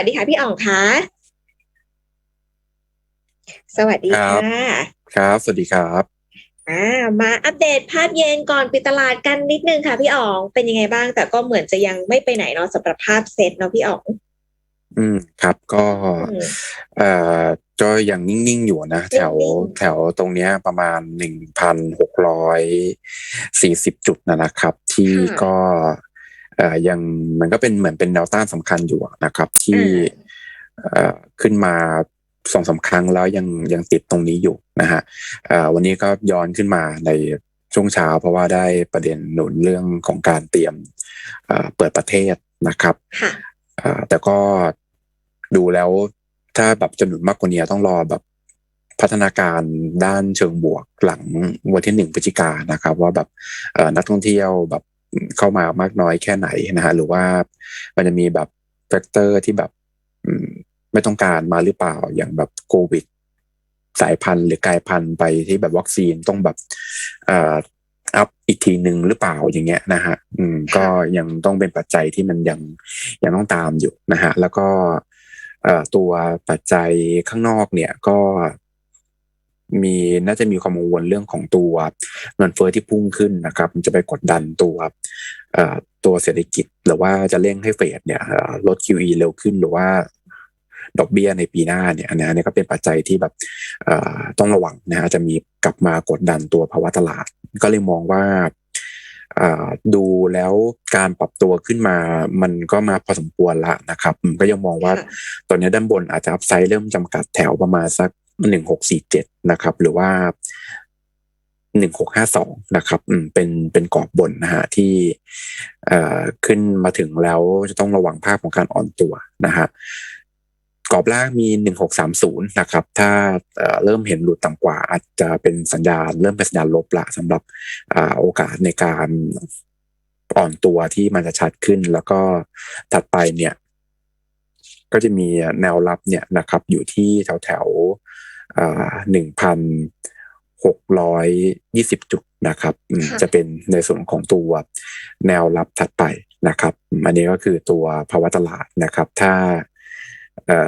วัสดีค่ะพี่อ่องคะสวัสดีครับค่ะ ครับ สวัสดีครับอ่ามาอัปเดตภาพเย็นก่อนปิดตลาดกันนิดนึงค่ะพี่อ๋อง เป็นยังไงบ้าง แต่ก็เหมือนจะยังไม่ไปไหนเนาะสำหรับภาพเซตเนาะพี่อ๋อง อืมครับก็อืมเอ่อจอยยังนิ่ง ๆ อยู่นะ แถวนิ่งๆแถวตรงเนี้ยประมาณหนึ่งพันหกร้อยสี่สิบจุดนะนะครับ ที่ก็เอ่อ ยังมันก็เป็นเหมือนเป็นแนวต้านสำคัญอยู่นะครับ ที่เอ่อขึ้นมาสองสามครั้งแล้วยังยังติดตรงนี้อยู่นะฮะเอ่อวันนี้ก็ย้อนขึ้นมาในช่วงเช้า เพราะว่าได้ประเด็นหนุนเรื่องของการเตรียมเอ่อเปิดประเทศนะครับค่ะอ่าแต่ก็ดูแล้วถ้าแบบจะหนุนมากกว่านี้ต้องรอแบบพัฒนาการด้านเชิงบวกหลังวันที่หนึ่งพฤศจิกายนนะครับ ว่าแบบเอ่อนักท่องเที่ยวแบบ เข้ามามากน้อยแค่ไหนนะฮะหรือว่ามันจะมีแบบแฟกเตอร์ที่แบบไม่ต้องการมาหรือเปล่าอย่างแบบโควิด สายพันธุ์หรือกลายพันธุ์ไปที่แบบวัคซีนต้องแบบอัพอีกทีหนึ่งหรือเปล่าอย่างเงี้ยนะฮะอืมก็ยังต้องเป็นปัจจัยที่มันยังยังต้องตามอยู่นะฮะแล้วก็ตัวปัจจัยข้างนอกเนี่ยก็ มีน่าจะมีความกังวลเรื่องของตัวเงินเฟ้อที่พุ่งขึ้นนะครับ มันจะไปกดดันตัวเอ่อตัวเศรษฐกิจ หรือว่าจะเร่งให้เฟดเนี่ยเอ่อลด QE เร็วขึ้นหรือว่าดอกเบี้ยในปีหน้าเนี่ยอันนี้อันนี้ก็เป็นปัจจัยที่แบบเอ่อต้องระวังนะฮะจะมีกลับมากดดันตัวภาวะตลาด ก็เลยมองว่าเอ่อดูแล้วการปรับตัวขึ้นมา มันก็มาพอสมควรละนะครับอืมก็ยังมองว่าค่ะตอนนี้ด้านบนอาจจะอัพไซด์เริ่มจำกัดแถวประมาณสัก หนึ่งหกสี่เจ็ดนะครับ หรือว่าหนึ่งหกห้าสองนะครับอืมเป็นเป็นกรอบบนนะฮะที่เอ่อขึ้นมาถึงแล้วจะต้องระวังภาพของการอ่อนตัวนะฮะกรอบล่างมีหนึ่งหกสามศูนย์นะครับ ถ้าเอ่อเริ่มเห็นหลุดต่ำกว่า อาจจะเป็นสัญญาณ เริ่มเป็นสัญญาณลบละสำหรับอ่าโอกาสในการอ่อนตัวที่มันจะชัดขึ้น แล้วก็ถัดไปเนี่ย ก็จะมีแนวรับเนี่ยนะครับ อยู่ที่แถวแถว หนึ่งพันหกร้อยยี่สิบจุดนะครับอืมค่ะจะเป็นในส่วนของตัวแนวรับถัดไปนะครับอืมอันนี้ก็คือตัวภาวะตลาดนะครับ ถ้าเอ่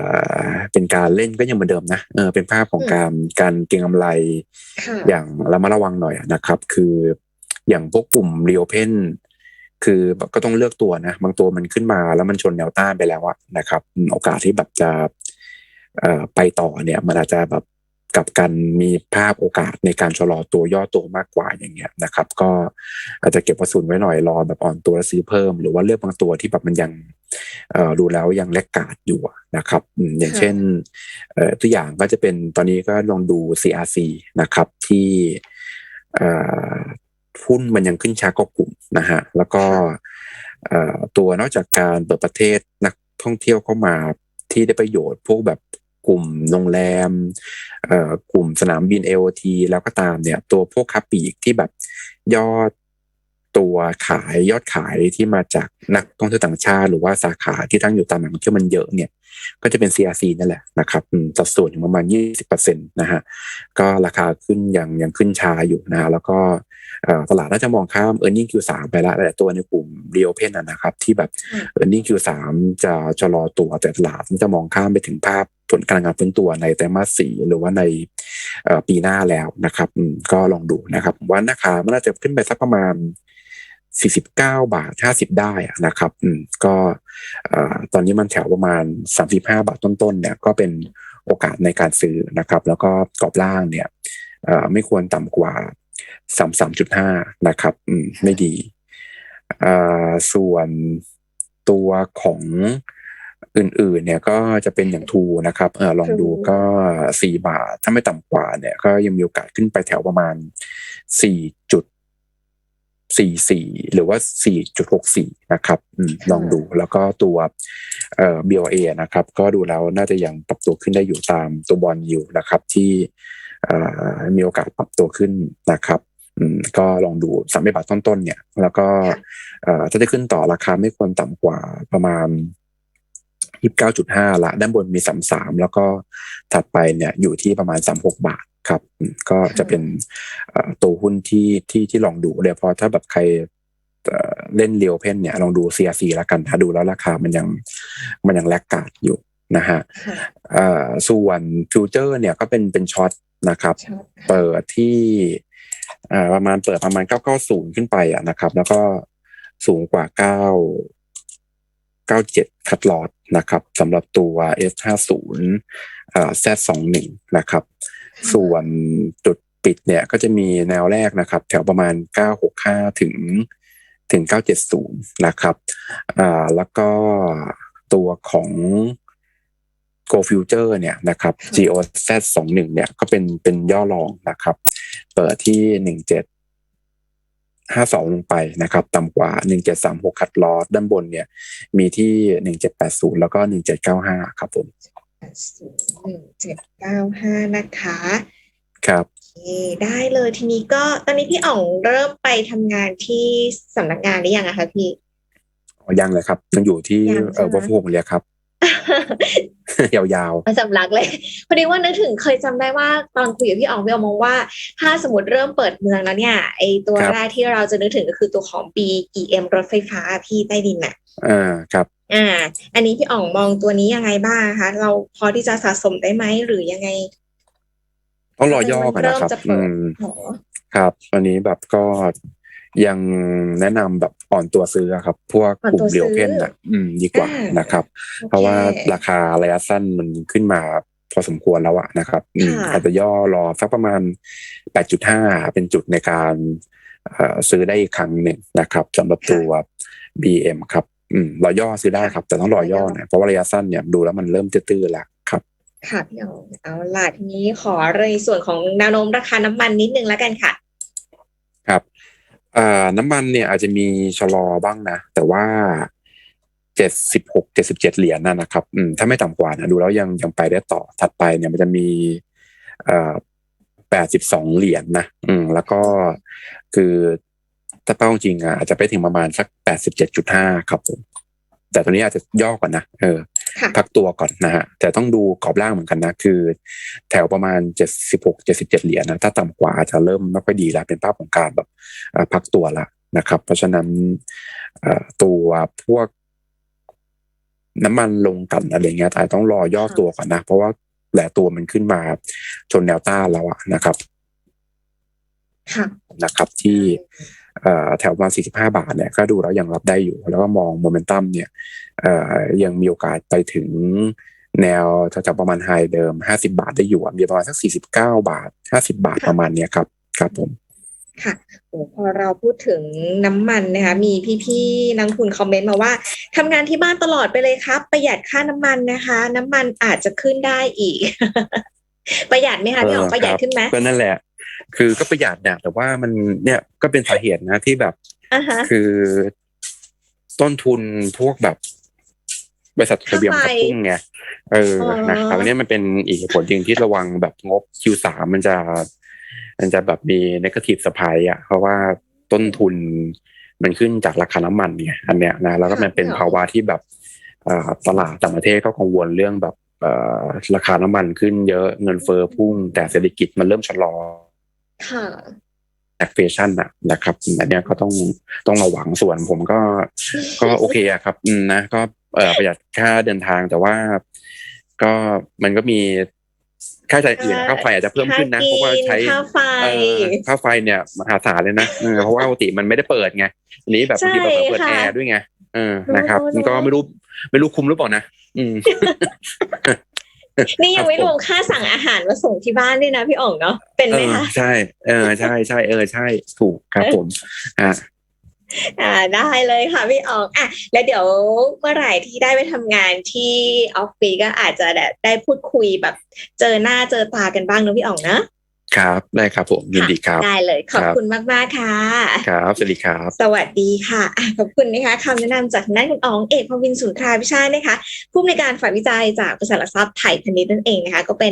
อเป็นการเล่นก็ยังเหมือนเดิมนะเออเป็นภาพของการการเก็งกำไรค่ะอย่างระมัดระวังหน่อยนะครับ คืออย่างพวกกลุ่มเรียวเพนคือก็ต้องเลือกตัวนะ บางตัวมันขึ้นมาแล้วมันชนแนวต้านไปแล้วอะนะครับอืมโอกาสที่แบบจะเอ่อไปต่อเนี่ย มันอาจจะแบบ กับกันมีภาพโอกาสในการชะลอตัวย่อตัวมากกว่าอย่างเงี้ยนะครับ ก็อาจจะเก็บกระสุนไว้หน่อยรอแบบอ่อนตัวแล้วซื้อเพิ่ม หรือว่าเลือกบางตัวที่แบบมันยังดูแล้วยังเล็กกาดอยู่นะครับอย่างเช่นตัวอย่างก็จะเป็นตอนนี้ก็ลองดู CRC นะครับที่หุ้นมันยังขึ้นช้ากว่ากลุ่มนะฮะแล้วก็ตัวนอกจากการเปิดประเทศนักท่องเที่ยวเข้ามาที่ได้ประโยชน์ พวกแบบ กลุ่มโรงแรมเอ่อกลุ่มสนามบิน AOT แล้วก็ตามเนี่ย ตัวพวกค้าปลีกที่แบบยอดตัวขายยอดขายที่มาจากนักท่องเที่ยวต่างชาติ หรือว่าสาขาที่ตั้งอยู่ตามแหล่งท่องเที่ยวมันเยอะเนี่ย ก็จะเป็น CRC นั่นแหละนะครับสัดส่วนอยู่ประมาณ 20%นะฮะก็ราคาขึ้นยังยังขึ้นช้าอยู่นะฮะแล้วก็ ตลาดน่าจะมองข้าม e a r n i n g Q3 ไปแล้วแต่ตัวในกลุ่ม Real Open นะนะครับ ที่แบบอืม e a r n i n g Q3 จะชะลอตัวแต่ตลาดจะมองข้ามไปถึงภาพผลการงานฟื้นตัวในไตรมาสสี่หรือว่าในเอ่อปีหน้าแล้วนะครับอืมก็ลองดูนะครับผมว่าราคามันน่าจะขึ้นไปสักประมาณ49 บาท 50 ได้อะนะครับอืมก็เอ่อตอนนี้มันแถวประมาณ 35 บาทต้นๆเนี่ยก็เป็นโอกาสในการซื้อนะครับ แล้วก็กรอบล่างเนี่ยเอ่อไม่ควรต่ำกว่า 33.5นะครับอืมไม่ดีเอ่อส่วนตัวของอื่นๆเนี่ยก็จะเป็นอย่างทูนะครับเออลองดูก็4บาท ถ้าไม่ต่ำกว่าเนี่ย ก็ยังมีโอกาสขึ้นไปแถวประมาณ4จุดสี่สี่หรือว่าสี่จุดหกสี่นะครับอืมลองดูแล้วก็ตัวเอ่อ BOA นะครับ ก็ดูแล้วน่าจะยังปรับตัวขึ้นได้อยู่ตามตัวบอลอยู่นะครับ ที่เอ่อ มีโอกาสปรับตัวขึ้นนะครับอืมก็ลองดูสามบาทต้นๆเนี่ย แล้วก็เอ่อถ้าจะขึ้นต่อราคาไม่ควรต่ำกว่าประมาณยี่สิบเก้าจุดห้าละด้านบนมีสามสามแล้วก็ถัดไปเนี่ยอยู่ที่ประมาณสามหกบาทครับอืมก็จะเป็นเอ่อตัวหุ้นที่ที่ที่ลองดูเลยเพราะถ้าแบบใครเอ่อเล่นเรียวเพนเนี่ยลองดู CRC แล้วกันถ้าดูแล้วราคามันยังมันยังแลกกาดอยู่ นะฮะค่ะเอ่อส่วนฟิวเจอร์เนี่ยก็เป็นเป็นช็อตนะครับชอบเปิดที่อ่าประมาณเปิดประมาณ 990 ขึ้นไปอะนะครับ แล้วก็สูงกว่า 9 97 คัดลอดนะครับสำหรับตัว S50 อ่า Z21 นะครับ ส่วนจุดปิดเนี่ยก็จะมีแนวแรกนะครับ แถวประมาณ 965 ถึงถึง 970 นะครับอ่าแล้วก็ตัวของ Go Future เนี่ยนะครับ GOZ 21เนี่ยก็เป็นเป็นย่อรองนะครับ เปิดที่ 17 52 ลงไปนะครับต่ำกว่า 1736 คัดลอสด้านบนเนี่ย มีที่ 1780 แล้วก็ 1795 ครับผมศูนย์หนึ่งเจ็ดเก้าห้านะคะครับโอเคได้เลยทีนี้ก็ตอนนี้พี่อ๋องเริ่มไปทำงานที่สำนักงานหรือยังอะคะพี่อ๋อยังเลยครับยังอยู่ที่ยังใช่เอ่อไหมวัดพงเลยครับ ยาวสำลักเลยพอดีว่านึกถึงเคยจำได้ว่าตอนคุยกับพี่อ๋องพี่อ๋องมองว่า ถ้าสมมติเริ่มเปิดเมืองแล้วเนี่ยไอตัวแรกที่เราจะนึกถึงก็คือตัวของ BEM รถไฟฟ้าพี่ใต้ดินน่ะๆอ่าครับ อ่า อันนี้พี่อ๋องมองตัวนี้ยังไงบ้างคะเราพอที่จะสะสมได้ไหมหรือยังไงต้องรอย่อก่อนนะครับเริ่มจะเปิดอืมหรอครับ อันนี้แบบก็ ยังแนะนำแบบอ่อนตัวซื้ออะครับ พวกกลุ่มเดียวเพนอะอืมดีกว่าอ่านนะครับโอคเพราะว่าราคาระยะสั้นมันขึ้นมาพอสมควรแล้วอะนะครับอืมค่ะอาจจะย่อรอสักประมาณ 8.5 เป็นจุดในการเอ่อซื้อได้อีกครั้งหนึ่งนะครับสำหรับตัว BM ครับอืมรอย่อซื้อได้ครับ แต่ต้องรอย่อหนะเพราะว่าระยะสั้นเนี่ยดูแล้วมันเริ่มตื้อๆแล้วครับค่ะพี่อ๋องเอาล่ะทีนี้ขอในส่วนของแนวโน้มราคาน้ำมันนิดนึงแล้วกันค่ะครับเอ่อน้ำมันเนี่ยอาจจะมีชะลอบ้างนะ แต่ว่าเจ็ดสิบหกเจ็ดสิบเจ็ดเหรียญนั่นนะครับอืมถ้าไม่ต่ำกว่านะดูแล้วยังยังไปได้ต่อถัดไปเนี่ยมันจะมีอ่อแปดสิบสองเหรียญนะอืมแล้วก็คือถ้าเป้าจริงอะอาจจะไปถึงประมาณสักแปดสิบเจ็ดจุดห้าครับผมแต่ตัวนี้อาจจะย่อก่อนนะเออค่ะ พักตัวก่อนนะฮะแต่ต้องดูกรอบล่างเหมือนกันนะ คือ แถวประมาณเจ็ดสิบหกเจ็ดสิบเจ็ดเหรียญนะถ้าต่ำกว่าอาจจะเริ่มไม่ค่อยดีแล้วเป็นภาพของการแบบเอ่อพักตัวละนะครับ เพราะฉะนั้นเอ่อตัวพวกน้ำมันลงกันอะไรเงี้ยอาจจะต้องรอย่อตัวก่อนนะ เพราะว่าแหละตัวมันขึ้นมาชนแนวต้านแล้วอะนะครับค่ะ นะครับที่เอ่อแถวประมาณ45 บาทเนี่ยก็ดูแล้วยังรับได้อยู่ แล้วก็มองโมเมนตัมเนี่ยเอ่อยังมีโอกาสไปถึงแนวจากประมาณไฮเดิม 50 บาทได้อยู่อะมีประมาณสัก 49 บาท 50 บาทค่ะประมาณเนี้ยครับครับผมค่ะโอ้พอเราพูดถึงน้ำมันนะคะ มีพี่ๆนักลงทุนคอมเมนต์มาว่าทำงานที่บ้านตลอดไปเลยครับ ประหยัดค่าน้ำมันนะคะ น้ำมันอาจจะขึ้นได้อีก ประหยัดไหมคะพี่อ๋องเออประหยัดครับขึ้นไหมก็นั่นแหละ คือก็ประหยัดนะแต่ว่ามันเนี่ยก็เป็นสาเหตุนะที่แบบอ่าฮะคือ ต้นทุนพวกแบบบริษัททะเบียนค่าไฟกระพุ่งไงเอออ๋อนะครับอันนี้มันเป็นอีกเหตุผลจริงที่ระวังแบบงบ Q3 มันจะ มันจะแบบมีนกาทีฟสปายอะ เพราะว่าต้นทุนมันขึ้นจากราคาน้ำมันเนี่ยอันเนี้ยนะแล้วก็มันเป็นภาวะที่แบบเอ่อตลาดต่างประเทศก็กังวลเรื่องแบบเอ่อราคาน้ำมันขึ้นเยอะเงินเฟ้อพุ่ง แต่เศรษฐกิจมันเริ่มชะลอ ค่ะแอคเฟชั่นอะนะครับอันเนี้ยก็ต้องต้องระวังส่วนผมก็ ก็โอเคอะครับอืมนะก็เอ่อประหยัดค่าเดินทางแต่ว่า ก็มันก็มีค่าใช้จ่ายอื่นค่าไฟอาจจะเพิ่มขึ้นนะเพราะว่าใช้ค่าไฟเอ่อค่าไฟเนี่ยมหาศาลเลยนะเออเพราะว่าปกติมันไม่ได้เปิดไงอันนี้แบบบางทีใช่เราเปิดค่ะแอร์ด้วยไงเออนะครับรู้มันก็ไม่รู้ไม่รู้คุ้มหรือเปล่านะอืม นี่ยังไม่ครับรผมวมค่าสั่งอาหารมาส่งที่บ้านด้วยนะพี่อ๋องเนาะเป็นไหมเออคะใช่ เออใช่ใช่เออใช่ถูกครับผมอะอ่าได้เลยค่ะพี่อ๋องอะแล้วเดี๋ยวเมื่อไหร่ที่ได้ไปทำงานที่ออฟฟิศก็อาจจะได้ได้พูดคุยแบบ เจอหน้าเจอตากันบ้างนะพี่อ๋องนะ ครับได้ครับผมยินดีครับ ได้เลย ขอบครับคุณมากๆค่ะ ครับ สวัสดีครับ สวัสดีค่ะอะขอบคุณนะคะคำแนะนำจากทางด้านคุณอ๋องเอกพวินสุนทราพิชาตินะคะผู้อำนวยการฝ่ายวิจัยจากบริษัทหลักทรัพย์ไทยพาณิชย์นั่นเองนะคะก็เป็น